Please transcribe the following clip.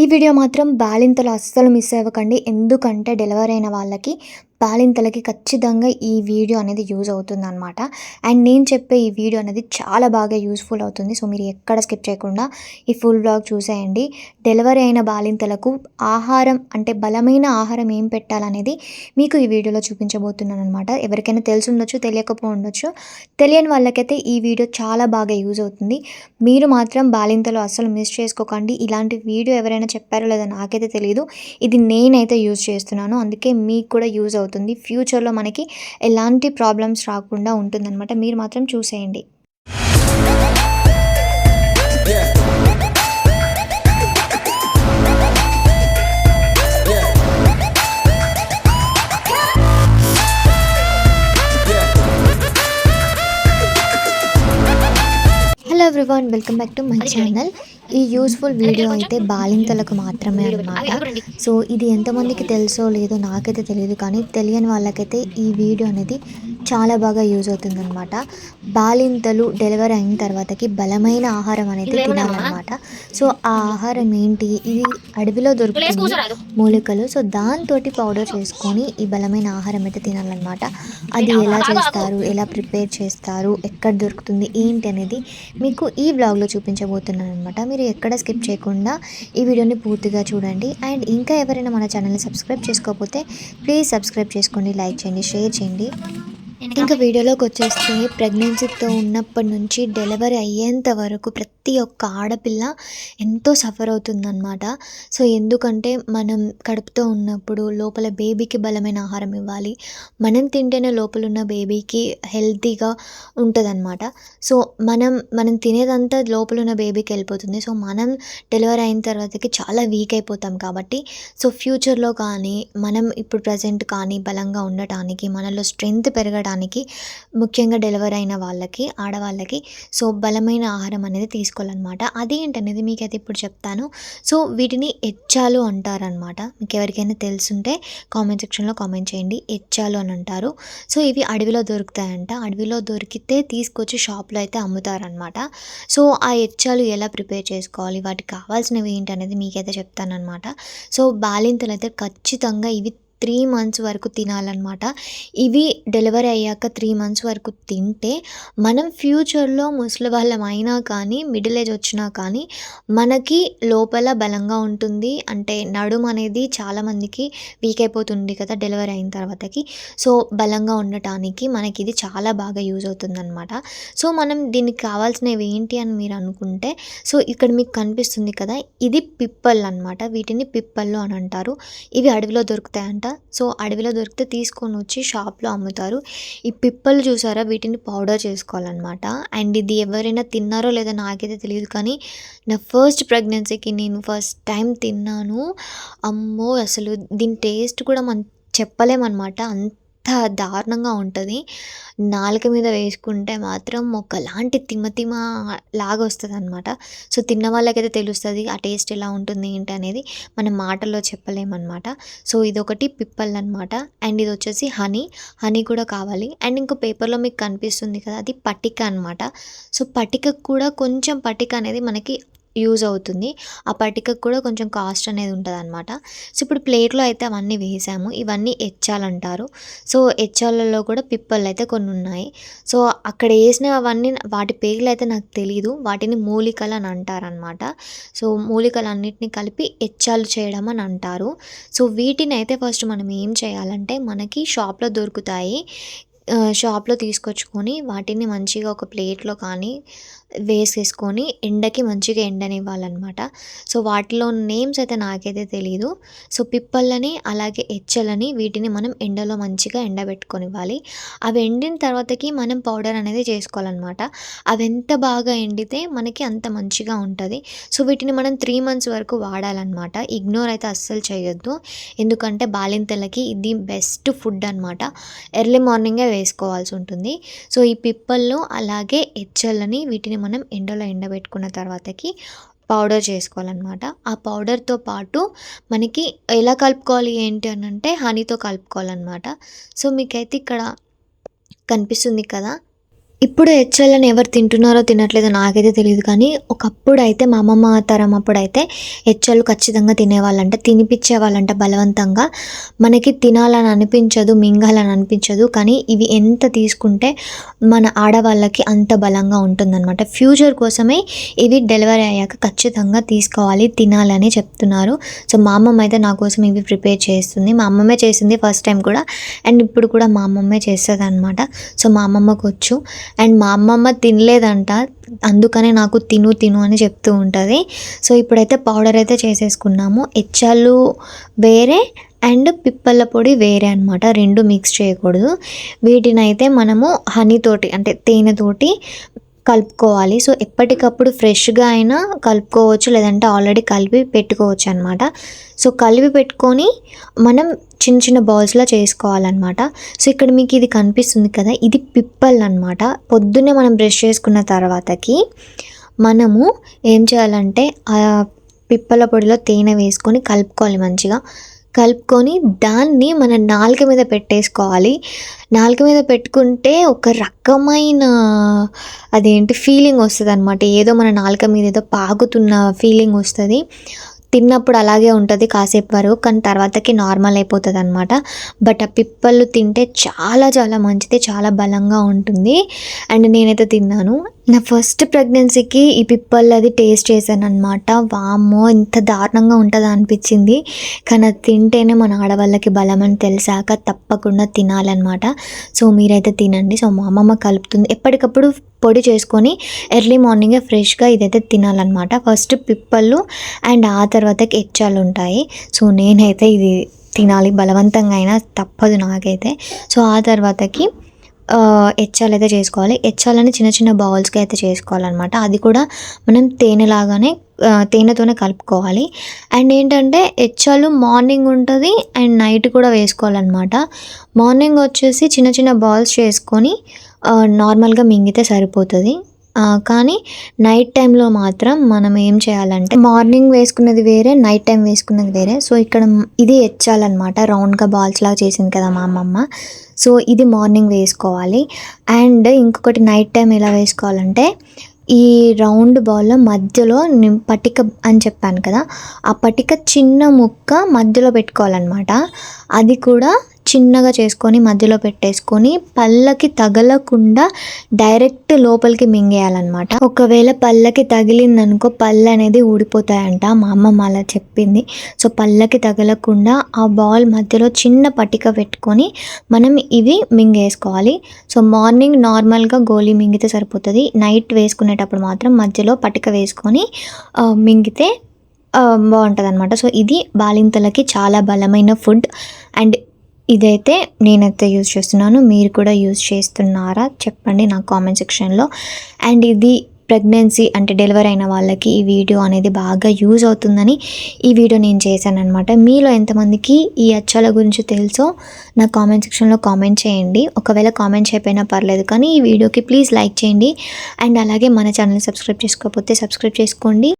ఈ వీడియో మాత్రం బాలింతలు అస్సలు మిస్ అవ్వకండి. ఎందుకంటే డెలివరీ అయిన వాళ్ళకి బాలింతలకి ఖచ్చితంగా ఈ వీడియో అనేది యూజ్ అవుతుంది అనమాట అండ్ నేను చెప్పే ఈ వీడియో అనేది చాలా బాగా యూస్ఫుల్ అవుతుంది. సో మీరు ఎక్కడ స్కిప్ చేయకుండా ఈ ఫుల్ బ్లాగ్ చూసేయండి. డెలివరీ అయిన బాలింతలకు ఆహారం అంటే బలమైన ఆహారం ఏం పెట్టాలనేది మీకు ఈ వీడియోలో చూపించబోతున్నాను అనమాట ఎవరికైనా తెలిసి ఉండొచ్చు తెలియకపో ఉండొచ్చు. తెలియని వాళ్ళకైతే ఈ వీడియో చాలా బాగా యూజ్ అవుతుంది. మీరు మాత్రం బాలింతలు అస్సలు మిస్ చేసుకోకండి. ఇలాంటి వీడియో ఎవరైనా చెప్పారో లేదో నాకైతే తెలియదు ఇది నేనైతే యూజ్ చేస్తున్నాను. అందుకే మీకు కూడా యూజ్ అవుతుంది. ఫ్యూచర్లో మనకి ఎలాంటి ప్రాబ్లమ్స్ రాకుండా ఉంటుందన్నమాట. మీరు మాత్రం చూసేయండి. Everyone welcome back to my channel ఈ యూస్ఫుల్ వీడియో అయితే బాలింతలకు మాత్రమే అనమాట సో ఇది ఎంతమందికి తెలుసో లేదో నాకైతే తెలియదు కానీ తెలియని వాళ్ళకైతే ఈ వీడియో అనేది చాలా బాగా యూజ్ అవుతుందన్నమాట. బాలింతలు డెలివరీ అయిన తర్వాతకి బలమైన ఆహారం అనేది తినాలన్నమాట. సో ఆ ఆహారం ఏంటి? ఇది అడవిలో దొరుకుతుంది మూలికలు. సో దాంతో పౌడర్ చేసుకొని ఈ బలమైన ఆహారం అయితే తినాలన్నమాట. అది ఎలా చేస్తారు? ఎలా ప్రిపేర్ చేస్తారు? ఎక్కడ దొరుకుతుంది? ఏంటి అనేది మీకు ఈ బ్లాగ్లో చూపించబోతున్నాను అనమాట మీరు ఎక్కడ స్కిప్ చేయకుండా ఈ వీడియోని పూర్తిగా చూడండి. అండ్ ఇంకా ఎవరైనా మన ఛానల్ని సబ్స్క్రైబ్ చేసుకోకపోతే ప్లీజ్ సబ్స్క్రైబ్ చేసుకోండి లైక్ చేయండి షేర్ చేయండి. ఇంకా వీడియోలోకి వచ్చేస్తే ప్రెగ్నెన్సీతో ఉన్నప్పటి నుంచి డెలివరీ అయ్యేంత వరకు ప్రతి ఒక్క ఆడపిల్ల ఎంతో సఫర్ అవుతుందన్నమాట. సో ఎందుకంటే మనం కడుపుతో ఉన్నప్పుడు లోపల బేబీకి బలమైన ఆహారం ఇవ్వాలి. మనం తింటేనే లోపల ఉన్న బేబీకి హెల్తీగా ఉంటుందన్నమాట. సో మనం మనం తినేదంతా లోపల ఉన్న బేబీకి వెళ్ళిపోతుంది. సో మనం డెలివరీ అయిన తర్వాతకి చాలా వీక్ అయిపోతాం కాబట్టి. సో ఫ్యూచర్లో కానీ మనం ఇప్పుడు ప్రజెంట్ కానీ బలంగా ఉండటానికి మనలో స్ట్రెంగ్త్ పెరగడానికి ముఖ్యంగా డెలివరీ అయిన వాళ్ళకి ఆడవాళ్ళకి సో బలమైన ఆహారం అనేది తీసుకోవాలన్నమాట. అదేంటనేది మీకైతే ఇప్పుడు చెప్తాను. సో వీటిని ఎచ్చాలు అంటారనమాట మీకు ఎవరికైనా తెలుసుంటే కామెంట్ సెక్షన్లో కామెంట్ చేయండి. ఎచ్చాలు అని అంటారు. సో ఇవి అడవిలో దొరుకుతాయంట. అడవిలో దొరికితే తీసుకొచ్చి షాప్లో అయితే అమ్ముతారనమాట సో ఆ ఎచ్చాలు ఎలా ప్రిపేర్ చేసుకోవాలి? వాటికి కావాల్సినవి ఏంటనేది మీకైతే చెప్తానమాట సో బాలింతలు అయితే ఖచ్చితంగా ఇవి త్రీ మంత్స్ వరకు తినాలన్నమాట. ఇవి డెలివరీ అయ్యాక త్రీ మంత్స్ వరకు తింటే మనం ఫ్యూచర్లో ముసలి వాళ్ళం అయినా కానీ మిడిల్ ఏజ్ వచ్చినా కానీ మనకి లోపల బలంగా ఉంటుంది. అంటే నడుము అనేది చాలామందికి వీక్ అయిపోతుంది కదా డెలివరీ అయిన తర్వాతకి. సో బలంగా ఉండటానికి మనకి ఇది చాలా బాగా యూజ్ అవుతుందన్నమాట. సో మనం దీనికి కావాల్సినవి ఏంటి అని మీరు అనుకుంటే సో ఇక్కడ మీకు కనిపిస్తుంది కదా ఇది పిప్పల్ అనమాట వీటిని పిప్పళ్ళు అని అంటారు. ఇవి అడవిలో దొరుకుతాయంట. సో అడవిలో దొరికితే తీసుకొని వచ్చి షాప్లో అమ్ముతారు. ఈ పిప్పలు చూసారా? వీటిని పౌడర్ చేసుకోవాలన్నమాట. అండ్ ఇది ఎవరైనా తిన్నారో లేదో నాకైతే తెలియదు కానీ నా ఫస్ట్ ప్రెగ్నెన్సీకి నేను ఫస్ట్ టైం తిన్నాను. అమ్మో! అసలు దీని టేస్ట్ కూడా మనం చెప్పలేమన్నమాట. అంత దారుణంగా ఉంటుంది. నాలుక మీద వేసుకుంటే మాత్రం ఒకలాంటి తిమతిమ లాగా వస్తుంది అనమాట సో తిన్న వాళ్ళకైతే తెలుస్తుంది ఆ టేస్ట్ ఎలా ఉంటుంది ఏంటి అనేది మనం మాటల్లో చెప్పలేమన్నమాట. సో ఇదొకటి పిప్పల్ అనమాట అండ్ ఇది వచ్చేసి హనీ. హనీ కూడా కావాలి. అండ్ ఇంకో పేపర్లో మీకు కనిపిస్తుంది కదా అది పటిక అనమాట సో పటిక కూడా కొంచెం పటిక అనేది మనకి యూజ్ అవుతుంది. ఆ పటికకు కూడా కొంచెం కాస్ట్ అనేది ఉంటుంది అనమాట సో ఇప్పుడు ప్లేట్లో అయితే అవన్నీ వేసాము. ఇవన్నీ ఎచ్చాలంటారు సో ఎచ్చాలలో కూడా పిప్పలు అయితే కొన్ని ఉన్నాయి సో అక్కడ వేసిన అవన్నీ వాటి పేర్లు అయితే నాకు తెలియదు వాటిని మూలికలు అని అంటారనమాట సో మూలికలు అన్నిటిని కలిపి ఎచ్చాలు చేయడం అని అంటారు. సో వీటిని అయితే ఫస్ట్ మనం ఏం చేయాలంటే మనకి షాప్లో దొరుకుతాయి. షాప్లో తీసుకొచ్చుకొని వాటిని మంచిగా ఒక ప్లేట్లో కానీ వేసేసుకొని ఎండకి మంచిగా ఎండనివ్వాలన్నమాట. సో వాటిలో నేమ్స్ అయితే నాకైతే తెలియదు సో పిప్పళ్ళని అలాగే ఎచ్చలని వీటిని మనం ఎండలో మంచిగా ఎండబెట్టుకొనివ్వాలి. అవి ఎండిన తర్వాతకి మనం పౌడర్ అనేది చేసుకోవాలన్నమాట. అవి ఎంత బాగా ఎండితే మనకి అంత మంచిగా ఉంటుంది. సో వీటిని మనం త్రీ మంత్స్ వరకు వాడాలన్నమాట. ఇగ్నోర్ అయితే అస్సలు చేయొద్దు. ఎందుకంటే బాలింతలకి ఇది బెస్ట్ ఫుడ్ అనమాట ఎర్లీ మార్నింగే వేసుకోవాల్సి ఉంటుంది. సో ఈ పిప్పళ్ళు అలాగే ఎచ్చలని వీటిని మనం ఎండలో ఎండబెట్టుకున్న తర్వాతకి పౌడర్ చేసుకోవాలన్నమాట. ఆ పౌడర్తో పాటు మనకి ఎలా కలుపుకోవాలి ఏంటి అని అంటే హనీతో కలుపుకోవాలన్నమాట. సో మీకైతే ఇక్కడ కనిపిస్తుంది కదా ఇప్పుడు హెచ్ఎల్ని ఎవరు తింటున్నారో తినట్లేదో నాకైతే తెలియదు. కానీ ఒకప్పుడు అయితే మా అమ్మమ్మ తరం అప్పుడైతే హెచ్ఎల్ ఖచ్చితంగా తినేవాళ్ళంట తినిపించే వాళ్ళంట బలవంతంగా. మనకి తినాలని అనిపించదు మింగాలని అనిపించదు. కానీ ఇవి ఎంత తీసుకుంటే మన ఆడవాళ్ళకి అంత బలంగా ఉంటుందన్నమాట. ఫ్యూచర్ కోసమే ఇవి డెలివరీ అయ్యాక ఖచ్చితంగా తీసుకోవాలి తినాలని చెప్తున్నారు. సో మా అమ్మమ్మ అయితే నా కోసం ఇవి ప్రిపేర్ చేస్తుంది. మా అమ్మమ్మే చేసింది ఫస్ట్ టైం కూడా. అండ్ ఇప్పుడు కూడా మా అమ్మమ్మే చేస్తుంది అనమాట సో మా అమ్మమ్మకు వచ్చు. అండ్ మా అమ్మమ్మ తినలేదంట అందుకనే నాకు తిను తిను అని చెప్తూ ఉంటుంది. సో ఇప్పుడైతే పౌడర్ అయితే చేసేసుకున్నాము. ఎచ్చాలు వేరే అండ్ పిప్పల పొడి వేరే అనమాట రెండు మిక్స్ చేయకూడదు. వీటిని అయితే మనము హనీతోటి అంటే తేనెతోటి కలుపుకోవాలి. సో ఎప్పటికప్పుడు ఫ్రెష్గా అయినా కలుపుకోవచ్చు లేదంటే ఆల్రెడీ కలిపి పెట్టుకోవచ్చు అనమాట సో కలిపి పెట్టుకొని మనం చిన్న చిన్న బౌల్స్లో చేసుకోవాలన్నమాట. సో ఇక్కడ మీకు ఇది కనిపిస్తుంది కదా ఇది పిప్పల్ అనమాట పొద్దున్నే మనం బ్రష్ చేసుకున్న తర్వాతకి మనము ఏం చేయాలంటే ఆ పిప్పల పొడిలో తేనె వేసుకొని కలుపుకోవాలి మంచిగా. కలుపుకొని దాన్ని మన నాలుక మీద పెట్టేసుకోవాలి. నాలుక మీద పెట్టుకుంటే ఒక రకమైన అదేంటి ఫీలింగ్ వస్తుంది అనమాట ఏదో మన నాలుక మీద ఏదో పాకుతున్న ఫీలింగ్ వస్తుంది. తిన్నప్పుడు అలాగే ఉంటుంది కాసేపు వరకు కానీ తర్వాతకి నార్మల్ అయిపోతుంది అనమాట బట్ ఆ పిప్పలు తింటే చాలా చాలా మంచిది చాలా బలంగా ఉంటుంది. అండ్ నేనైతే తిన్నాను. నా ఫస్ట్ ప్రెగ్నెన్సీకి ఈ పిప్పళ్ళు అది టేస్ట్ చేశాను అనమాట వామ్మో ఇంత దారుణంగా ఉంటుందా అనిపించింది. కానీ అది తింటేనే మన ఆడవాళ్ళకి బలం అని తెలిసాక తప్పకుండా తినాలన్నమాట. సో మీరైతే తినండి. సో మా అమ్మమ్మ కలుపుతుంది. ఎప్పటికప్పుడు పొడి చేసుకొని ఎర్లీ మార్నింగే ఫ్రెష్గా ఇదైతే తినాలన్నమాట. ఫస్ట్ పిప్పళ్ళు అండ్ ఆ తర్వాతకి ఎచ్చాలు ఉంటాయి. సో నేనైతే ఇది తినాలి. బలవంతంగా అయినా తప్పదు నాకైతే. సో ఆ తర్వాతకి హెచ్చాలు అయితే చేసుకోవాలి. ఎచ్చాలని చిన్న చిన్న బౌల్స్కి అయితే చేసుకోవాలన్నమాట. అది కూడా మనం తేనెలాగానే తేనెతోనే కలుపుకోవాలి. అండ్ ఏంటంటే ఎచ్చాలు మార్నింగ్ ఉంటుంది అండ్ నైట్ కూడా వేసుకోవాలన్నమాట. మార్నింగ్ వచ్చేసి చిన్న చిన్న బాల్స్ చేసుకొని నార్మల్గా మింగితే సరిపోతుంది. కానీ నైట్ టైంలో మాత్రం మనం ఏం చేయాలంటే మార్నింగ్ వేసుకున్నది వేరే నైట్ టైం వేసుకున్నది వేరే. సో ఇక్కడ ఇది ఎచ్చాలన్నమాట రౌండ్గా బాల్స్ లాగా చేసింది కదా మా అమ్మమ్మ. సో ఇది మార్నింగ్ వేసుకోవాలి. అండ్ ఇంకొకటి నైట్ టైం ఎలా వేసుకోవాలంటే ఈ రౌండ్ బాల్లో మధ్యలో పట్టిక పటిక అని చెప్పాను కదా ఆ పటిక చిన్న ముక్క మధ్యలో పెట్టుకోవాలన్నమాట. అది కూడా చిన్నగా చేసుకొని మధ్యలో పెట్టేసుకొని పళ్ళకి తగలకుండా డైరెక్ట్ లోపలికి మింగేయాలన్నమాట. ఒకవేళ పళ్ళకి తగిలిందనుకో పళ్ళు అనేది ఊడిపోతాయంట. మా అమ్మమ్మ అలా చెప్పింది. సో పళ్ళకి తగలకుండా ఆ బాల్ మధ్యలో చిన్న పటిక పెట్టుకొని మనం ఇవి మింగేసుకోవాలి. సో మార్నింగ్ నార్మల్గా గోళీ మింగితే సరిపోతుంది. నైట్ వేసుకునేటప్పుడు మాత్రం మధ్యలో పటిక వేసుకొని మింగితే బాగుంటుంది అనమాట సో ఇది బాలింతలకి చాలా బలమైన ఫుడ్. అండ్ ఇదైతే నేనైతే యూజ్ చేస్తున్నాను. మీరు కూడా యూజ్ చేస్తున్నారా? చెప్పండి నా కామెంట్ సెక్షన్లో. అండ్ ఇది ప్రెగ్నెన్సీ అంటే డెలివరీ అయిన వాళ్ళకి ఈ వీడియో అనేది బాగా యూజ్ అవుతుందని ఈ వీడియో నేను చేశాను అనమాట మీలో ఎంతమందికి ఈ అచ్చాల గురించి తెలుసో నా కామెంట్ సెక్షన్లో కామెంట్ చేయండి. ఒకవేళ కామెంట్ చేయకపోయినా పర్లేదు కానీ ఈ వీడియోకి ప్లీజ్ లైక్ చేయండి. అండ్ అలాగే మన ఛానల్ సబ్స్క్రైబ్ చేసుకోకపోతే సబ్స్క్రైబ్ చేసుకోండి.